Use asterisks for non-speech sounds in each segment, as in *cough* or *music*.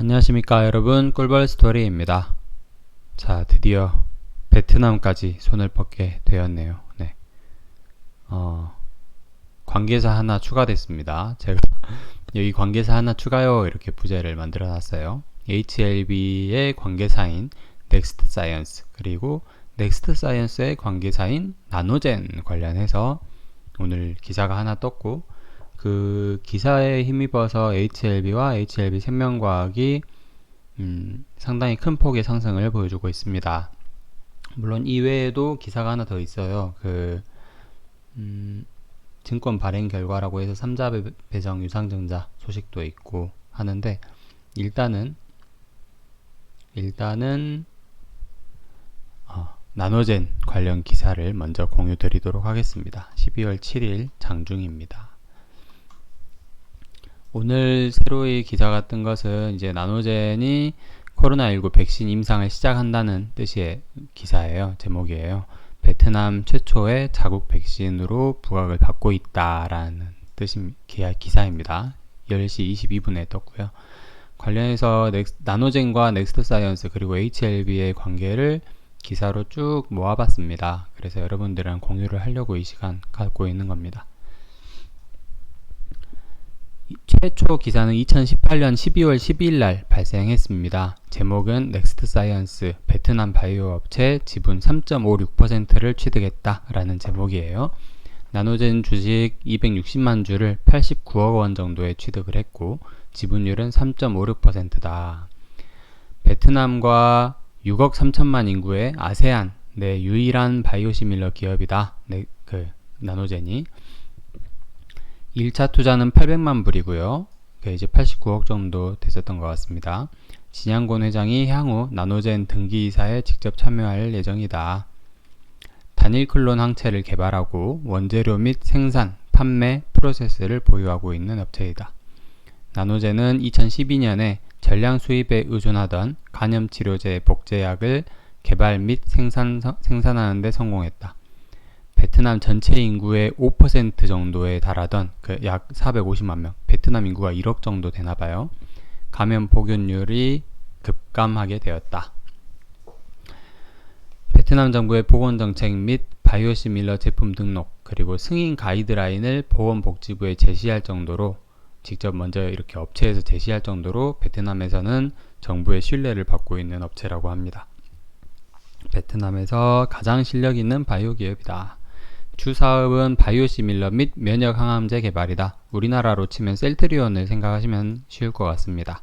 안녕하십니까 여러분 꿀벌 스토리입니다. 자 드디어 베트남까지 손을 뻗게 되었네요. 네. 어, 관계사 하나 추가됐습니다. 제가 *laughs* 여기 관계사 하나 추가요 이렇게 부제를 만들어 놨어요. HLB의 관계사인 넥스트 사이언스 그리고 넥스트 사이언스의 관계사인 나노젠 관련해서 오늘 기사가 하나 떴고 그 기사에 힘입어서 HLB와 HLB 생명과학이 음, 상당히 큰 폭의 상승을 보여주고 있습니다. 물론 이외에도 기사가 하나 더 있어요. 그 음, 증권 발행 결과라고 해서 3자 배정 유상증자 소식도 있고 하는데 일단은 일단은 어, 나노젠 관련 기사를 먼저 공유 드리도록 하겠습니다. 12월 7일 장중입니다. 오늘 새로이 기사가 뜬 것은 이제 나노젠이 코로나19 백신 임상을 시작한다는 뜻의 기사예요. 제목이에요. 베트남 최초의 자국 백신으로 부각을 받고 있다라는 뜻임 기사입니다. 10시 22분에 떴고요. 관련해서 넥스, 나노젠과 넥스트 사이언스 그리고 HLB의 관계를 기사로 쭉 모아봤습니다. 그래서 여러분들이랑 공유를 하려고 이 시간 갖고 있는 겁니다. 최초 기사는 2018년 12월 12일 날 발생했습니다. 제목은 넥스트 사이언스 베트남 바이오 업체 지분 3.56%를 취득했다라는 제목이에요. 나노젠 주식 260만 주를 89억 원 정도에 취득을 했고 지분율은 3.56%다. 베트남과 6억 3천만 인구의 아세안 내 유일한 바이오시밀러 기업이다. 네, 그 나노젠이 1차 투자는 800만 불이고요. 이제 89억 정도 됐었던 것 같습니다. 진양곤 회장이 향후 나노젠 등기이사에 직접 참여할 예정이다. 단일 클론 항체를 개발하고 원재료 및 생산, 판매, 프로세스를 보유하고 있는 업체이다. 나노젠은 2012년에 전량 수입에 의존하던 간염 치료제 복제약을 개발 및 생산, 생산하는 데 성공했다. 베트남 전체 인구의 5% 정도에 달하던 그 약 450만 명, 베트남 인구가 1억 정도 되나 봐요. 감염 복용률이 급감하게 되었다. 베트남 정부의 보건 정책 및 바이오시밀러 제품 등록 그리고 승인 가이드라인을 보건복지부에 제시할 정도로 직접 먼저 이렇게 업체에서 제시할 정도로 베트남에서는 정부의 신뢰를 받고 있는 업체라고 합니다. 베트남에서 가장 실력 있는 바이오 기업이다. 주 사업은 바이오시밀러 및 면역 항암제 개발이다. 우리나라로 치면 셀트리온을 생각하시면 쉬울 것 같습니다.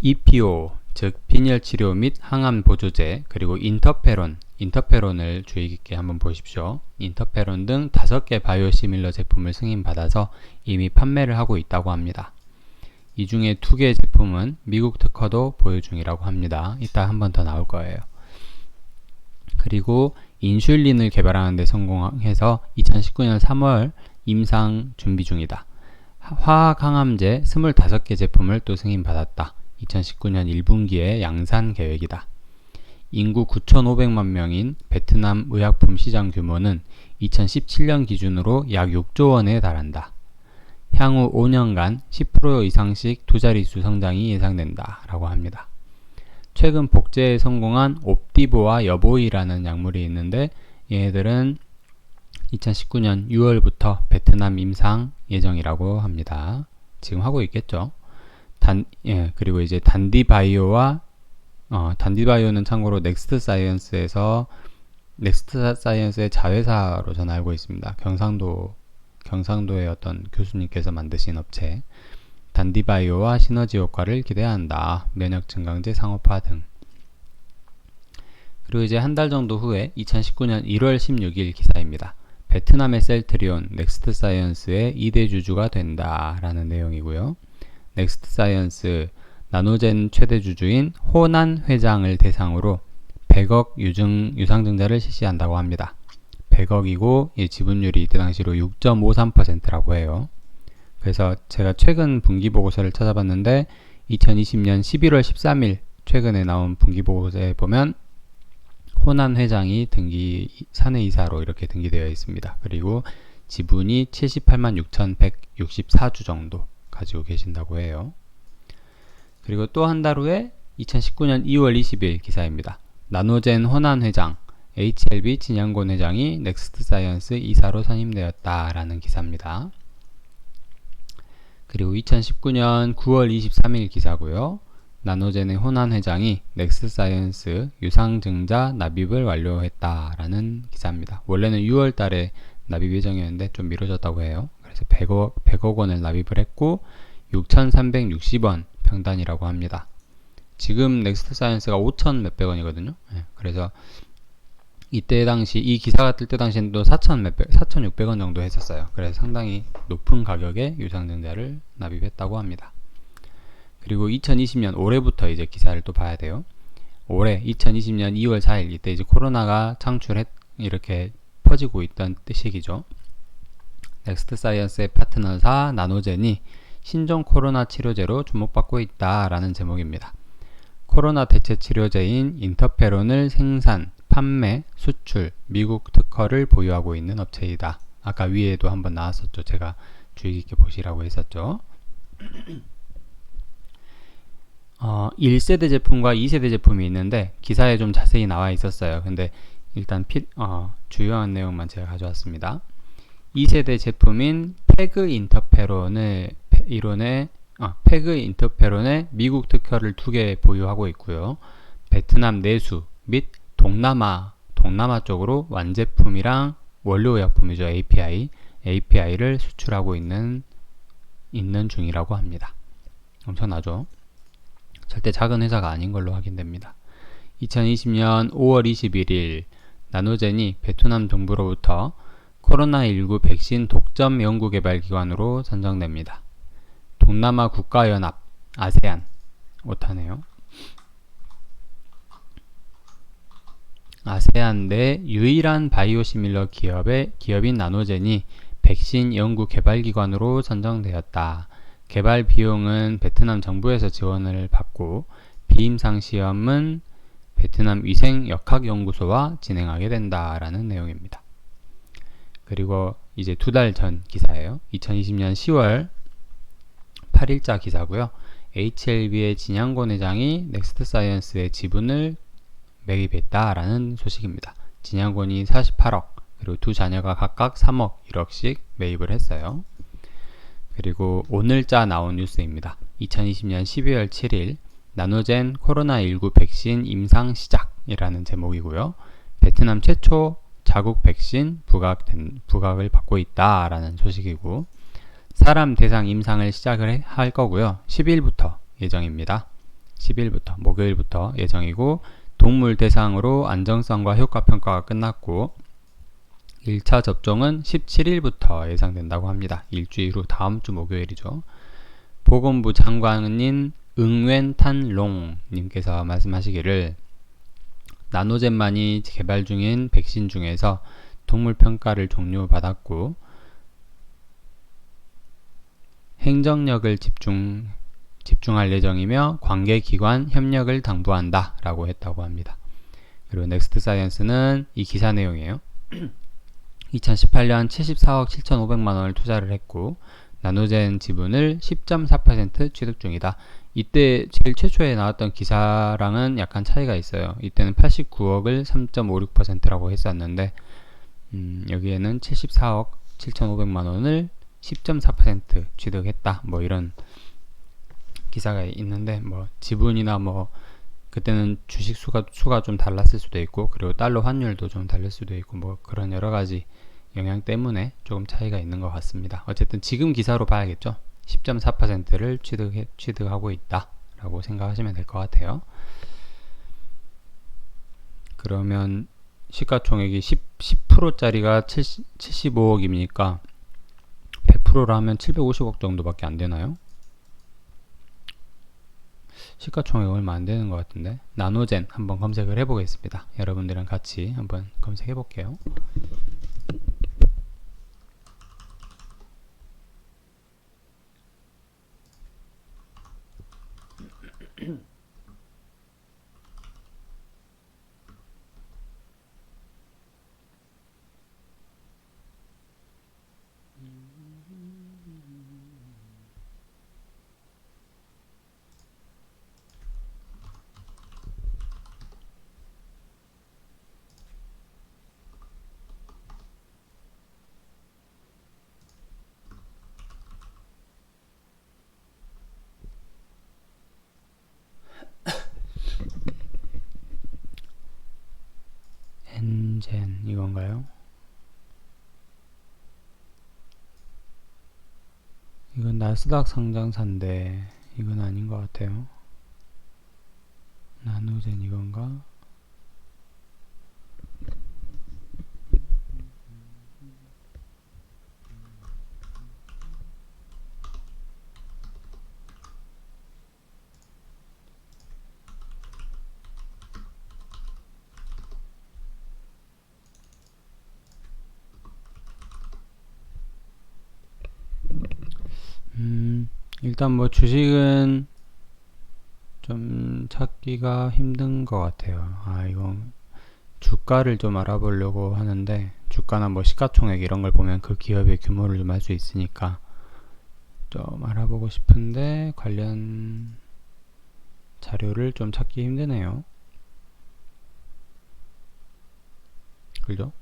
EPO, 즉 빈혈 치료 및 항암 보조제, 그리고 인터페론, 인터페론을 주의 깊게 한번 보십시오. 인터페론 등 다섯 개 바이오시밀러 제품을 승인받아서 이미 판매를 하고 있다고 합니다. 이 중에 두개 제품은 미국 특허도 보유 중이라고 합니다. 이따 한 번 더 나올 거예요. 그리고 인슐린을 개발하는 데 성공해서 2019년 3월 임상 준비 중이다. 화학 항암제 25개 제품을 또 승인받았다. 2019년 1분기에 양산 계획이다. 인구 9,500만 명인 베트남 의약품 시장 규모는 2017년 기준으로 약 6조 원에 달한다. 향후 5년간 10% 이상씩 두 자릿수 성장이 예상된다. 라고 합니다. 최근 복제에 성공한 옵디보와 여보이라는 약물이 있는데 얘네들은 2019년 6월부터 베트남 임상 예정이라고 합니다. 지금 하고 있겠죠. 단, 예, 그리고 이제 단디바이오와 어, 단디바이오는 참고로 넥스트 사이언스에서 넥스트 사이언스의 자회사로 저는 알고 있습니다. 경상도 경상도의 어떤 교수님께서 만드신 업체. 단디바이오와 시너지 효과를 기대한다. 면역 증강제 상업화 등. 그리고 이제 한 달 정도 후에 2019년 1월 16일 기사입니다. 베트남의 셀트리온 넥스트 사이언스의 2대 주주가 된다 라는 내용이고요. 넥스트 사이언스 나노젠 최대 주주인 호난 회장을 대상으로 100억 유증 유상증자를 실시한다고 합니다. 100억이고 이 지분율이 이때 당시로 6.53%라고 해요. 그래서 제가 최근 분기 보고서를 찾아봤는데 2020년 11월 13일 최근에 나온 분기 보고서에 보면 호난 회장이 등기 사내 이사로 이렇게 등기되어 있습니다. 그리고 지분이 78만 6,164주 정도 가지고 계신다고 해요. 그리고 또 한 달 후에 2019년 2월 20일 기사입니다. 나노젠 호난 회장, HLB 진양곤 회장이 넥스트 사이언스 이사로 선임되었다라는 기사입니다. 그리고 2019년 9월 23일 기사고요. 나노젠의 호난 회장이 넥스트 사이언스 유상증자 납입을 완료했다라는 기사입니다. 원래는 6월 달에 납입 예정이었는데 좀 미뤄졌다고 해요. 그래서 100억, 100억 원을 납입을 했고 6,360원 평단이라고 합니다. 지금 넥스트 사이언스가 5천 몇백 원이거든요. 네, 그래서 이때 당시 이 기사가 뜰 때 당시에는 또 4천 몇백 4,600원 정도 했었어요. 그래서 상당히 높은 가격에 유상증자를 납입했다고 합니다. 그리고 2020년 올해부터 이제 기사를 또 봐야 돼요. 올해 2020년 2월 4일 이때 이제 코로나가 창출했 이렇게 퍼지고 있던 시기죠. 넥스트 사이언스의 파트너사 나노젠이 신종 코로나 치료제로 주목받고 있다라는 제목입니다. 코로나 대체 치료제인 인터페론을 생산, 판매, 수출, 미국 특허를 보유하고 있는 업체이다. 아까 위에도 한번 나왔었죠. 제가 주의 깊게 보시라고 했었죠. *clears throat* 어, 1세대 제품과 2세대 제품이 있는데 기사에 좀 자세히 나와 있었어요. 근데 일단 피, 어, 주요한 내용만 제가 가져왔습니다. 2세대 제품인 페그 인터페론을 이론의 아, 페그 인터페론의 미국 특허를 두 개 보유하고 있고요. 베트남 내수 및 동남아 동남아 쪽으로 완제품이랑 원료의약품이죠 API API를 수출하고 있는 있는 중이라고 합니다. 엄청나죠? 절대 작은 회사가 아닌 걸로 확인됩니다. 2020년 5월 21일 나노젠이 베트남 정부로부터 코로나19 백신 독점 연구개발기관으로 선정됩니다. 동남아 국가연합, 아세안, 오타네요. 아세안 내 유일한 바이오시밀러 기업의 기업인 나노젠이 백신 연구 개발 기관으로 선정되었다. 개발 비용은 베트남 정부에서 지원을 받고 비임상 시험은 베트남 위생 역학 연구소와 진행하게 된다라는 내용입니다. 그리고 이제 두 달 전 기사예요. 2020년 10월 8일자 기사고요. HLB의 진양권 회장이 넥스트 사이언스의 지분을 매입했다라는 소식입니다. 진양권이 48억, 그리고 두 자녀가 각각 3억 1억씩 매입을 했어요. 그리고 오늘자 나온 뉴스입니다. 2020년 12월 7일 나노젠 코로나19 백신 임상 시작이라는 제목이고요. 베트남 최초 자국 백신 부각된, 부각을 받고 있다라는 소식이고 사람 대상 임상을 시작을 할 거고요. 10일부터 예정입니다. 10일부터 목요일부터 예정이고 동물 대상으로 안정성과 효과 평가가 끝났고 1차 접종은 17일부터 예상된다고 합니다. 일주일 후 다음 주 목요일이죠. 보건부 장관인 응웬탄롱 님께서 말씀하시기를 나노젠만이 개발 중인 백신 중에서 동물 평가를 종료받았고 행정력을 집중 집중할 예정이며 관계 기관 협력을 당부한다 라고 했다고 합니다. 그리고 넥스트 사이언스는 이 기사 내용이에요. 2018년 74억 7,500만 원을 투자를 했고 나노젠 지분을 10.4% 취득 중이다. 이때 제일 최초에 나왔던 기사랑은 약간 차이가 있어요. 이때는 89억을 3.56%라고 했었는데 음, 여기에는 74억 7,500만 원을 10.4% 취득했다. 뭐 이런 기사가 있는데 뭐 지분이나 뭐 그때는 주식 수가 수가 좀 달랐을 수도 있고 그리고 달러 환율도 좀 다를 수도 있고 뭐 그런 여러 가지 영향 때문에 조금 차이가 있는 것 같습니다. 어쨌든 지금 기사로 봐야겠죠. 10.4%를 취득해, 취득하고 있다라고 생각하시면 될 것 같아요. 그러면 시가총액이 10, 10%짜리가 70, 75억이니까 100%로 하면 750억 정도밖에 안 되나요? 시가총액 얼마 안 되는 것 같은데 나노젠 한번 검색을 해보겠습니다. 여러분들이랑 같이 한번 검색해 볼게요. 음, 이건가요? 이건 나스닥 상장사인데 이건 아닌 것 같아요. 나누젠 이건가? 음, 일단 뭐 주식은 좀 찾기가 힘든 것 같아요. 아, 이건 주가를 좀 알아보려고 하는데 주가나 뭐 시가총액 이런 걸 보면 그 기업의 규모를 좀 알 수 있으니까 좀 알아보고 싶은데 관련 자료를 좀 찾기 힘드네요. 그죠?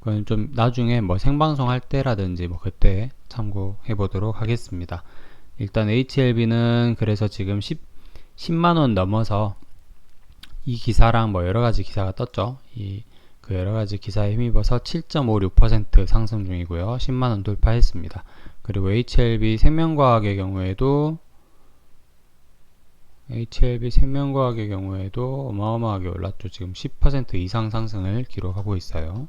그건 좀 나중에 뭐 생방송 할 때라든지 뭐 그때 참고해 보도록 하겠습니다. 일단 HLB는 그래서 지금 10, 10만원 넘어서 이 기사랑 뭐 여러 가지 기사가 떴죠. 이 그 여러 가지 기사에 힘입어서 7.56% 상승 중이고요. 10만원 돌파했습니다. 그리고 HLB 생명과학의 경우에도 HLB 생명과학의 경우에도 어마어마하게 올랐죠. 지금 10% 이상 상승을 기록하고 있어요.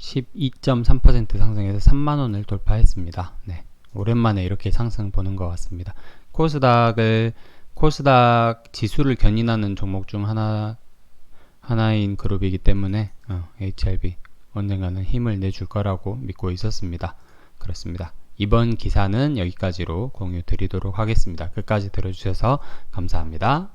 12.3% 상승해서 3만원을 돌파했습니다. 네. 오랜만에 이렇게 상승 보는 것 같습니다. 코스닥을 코스닥 지수를 견인하는 종목 중 하나 하나인 그룹이기 때문에 어, HLB 언젠가는 힘을 내줄 거라고 믿고 있었습니다. 그렇습니다. 이번 기사는 여기까지로 공유 드리도록 하겠습니다. 끝까지 들어주셔서 감사합니다.